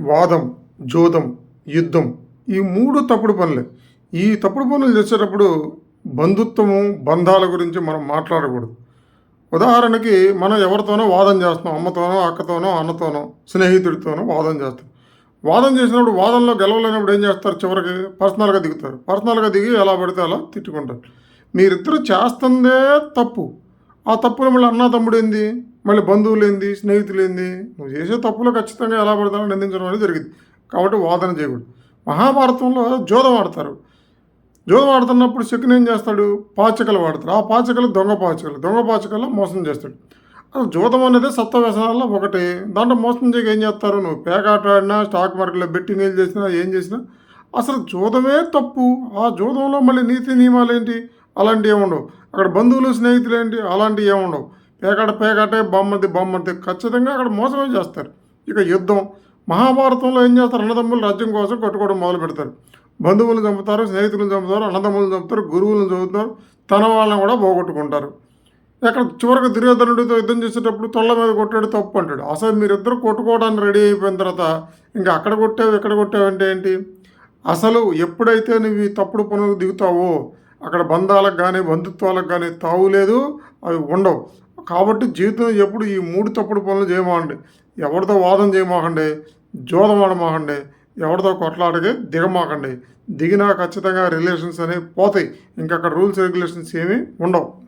వాదం జోదం యుద్ధం ఈ మూడు తప్పుడు పనులే. ఈ తప్పుడు పనులు చేసేటప్పుడు బంధుత్వము బంధాల గురించి మనం మాట్లాడకూడదు. ఉదాహరణకి మనం ఎవరితోనో వాదం చేస్తాం అమ్మతోనో అక్కతోనో అన్నతోనో స్నేహితుడితోనో వాదం చేస్తాం. వాదం చేసినప్పుడు వాదంలో గెలవలేనప్పుడు ఏం చేస్తారు? చివరికి పర్సనల్గా దిగుతారు. పర్సనల్గా దిగి ఎలా పడితే అలా తిట్టుకుంటారు. మీరిద్దరు చేస్తుందే తప్పు. ఆ తప్పులు మళ్ళీ అన్న తమ్ముడు ఏంది? మళ్ళీ బంధువులు ఏంది స్నేహితులు ఏంది నువ్వు చేసే తప్పులో ఖచ్చితంగా ఎలా పడతానో నిందించడం అనేది జరిగింది. కాబట్టి వాదన చేయకూడదు. మహాభారతంలో జోదం ఆడతారు. జోదం ఆడుతున్నప్పుడు శకుని ఏం చేస్తాడు? పాచికలు వాడతాడు ఆ పాచకలు దొంగ పాచకలు. దొంగ పాచకల్లో మోసం చేస్తాడు. అసలు జోదం అనేది సత్వ వ్యసనాల్లో ఒకటి. దాంట్లో మోసం చేయక ఏం చేస్తారు? నువ్వు పేకాట ఆడినా స్టాక్ మార్కెట్లో బెట్టింగ్ ఏం చేసినా ఏం చేసినా అసలు జోదమే తప్పు. ఆ జోదంలో మళ్ళీ నీతి నియమాలు ఏంటి? అలాంటివి ఏముండవు అక్కడ బంధువులు స్నేహితులు ఏంటి? అలాంటివి ఏముండవు పేకాట పేకాటే బొమ్మది బొమ్మది. ఖచ్చితంగా అక్కడ మోసమే చేస్తారు. ఇక యుద్ధం. మహాభారతంలో ఏం చేస్తారు? అన్నదమ్ములు రాజ్యం కోసం కొట్టుకోవడం మొదలు పెడతారు. బంధువులను చంపుతారు స్నేహితులను చంపుతారు అన్నదమ్ములను చంపుతారు గురువులను చంపుతారు తన వాళ్ళని కూడా పోగొట్టుకుంటారు. ఎక్కడ చివరికి దుర్యోధనుడితో యుద్ధం చేసేటప్పుడు తొళ్ళ మీద కొట్టాడు తప్పు అంటాడు. అసలు మీరిద్దరు కొట్టుకోవడానికి రెడీ అయిపోయిన తర్వాత ఇంకా అక్కడ కొట్టావు ఇక్కడ కొట్టావు అంటే ఏంటి? అసలు ఎప్పుడైతే నువ్వు ఈ తప్పుడు పనులు దిగుతావో అక్కడ బంధాలకు కానీ బంధుత్వాలకు కానీ తావు లేదు అవి ఉండవు. కాబట్టి జీవితంలో ఎప్పుడు ఈ మూడు తప్పుడు పనులు చేయమాకండి. ఎవరితో వాదం చేయమాకండి జోదం ఆడమాకండి ఎవరితో కొట్లాడకి దిగమాకండి. దిగినా ఖచ్చితంగా రిలేషన్స్ అనేవి పోతాయి. ఇంకా అక్కడ రూల్స్ రెగ్యులేషన్స్ ఏమీ ఉండవు.